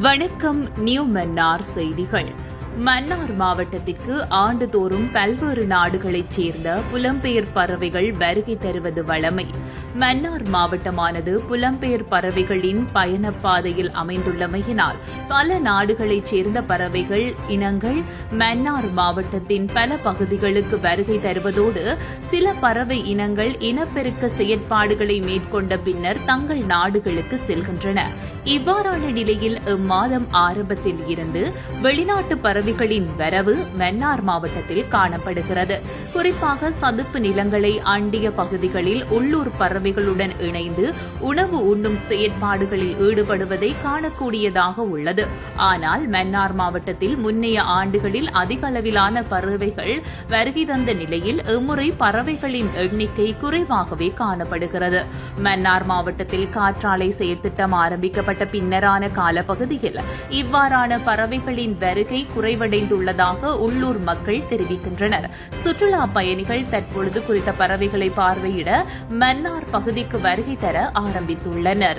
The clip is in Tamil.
வணக்கம் நியூ மன்னார் செய்திகள். மன்னார் மாவட்டத்திற்கு ஆண்டுதோறும் பல்வேறு நாடுகளைச் சேர்ந்த புலம்பெயர் பறவைகள் வருகை தருவது வழமை. மன்னார் மாவட்டமானது புலம்பெயர் பறவைகளின் பயணப் பாதையில் அமைந்துள்ளமையினால் பல நாடுகளைச் சேர்ந்த பறவைகள் இனங்கள் மன்னார் மாவட்டத்தின் பல பகுதிகளுக்கு வருகை தருவதோடு சில பறவை இனங்கள் இனப்பெருக்க செயற்பாடுகளை மேற்கொண்ட பின்னர் தங்கள் நாடுகளுக்கு செல்கின்றன. இவ்வாறான நிலையில் இம்மாதம் ஆரம்பத்தில் இருந்து வெளிநாட்டு பறவைகளின் வரவு மன்னார் மாவட்டத்தில் காணப்படுகிறது. குறிப்பாக சதுப்பு நிலங்களை அண்டிய பகுதிகளில் உள்ளூர் பறவைகளுடன் இணைந்து உணவு உண்ணும் செயற்பாடுகளில் ஈடுபடுவதை காணக்கூடியதாக உள்ளது. ஆனால் மன்னார் மாவட்டத்தில் முன்னைய ஆண்டுகளில் அதிக அளவிலான பறவைகள் வருகை தந்த நிலையில் இம்முறை பறவைகளின் எண்ணிக்கை குறைவாகவே காணப்படுகிறது. மன்னார் மாவட்டத்தில் காற்றாலை செயற்திட்டம் ஆரம்பிக்கப்பட்ட பின்னரான காலப்பகுதியில் இவ்வாறான பறவைகளின் வருகை குறைவடைந்துள்ளதாக உள்ளூர் மக்கள் தெரிவிக்கின்றனர். சுற்றுலா பயணிகள் தற்பொழுது குறித்த பறவைகளை பார்வையிட மன்னார் பகுதிக்கு வருகை தர ஆரம்பித்துள்ளனர்.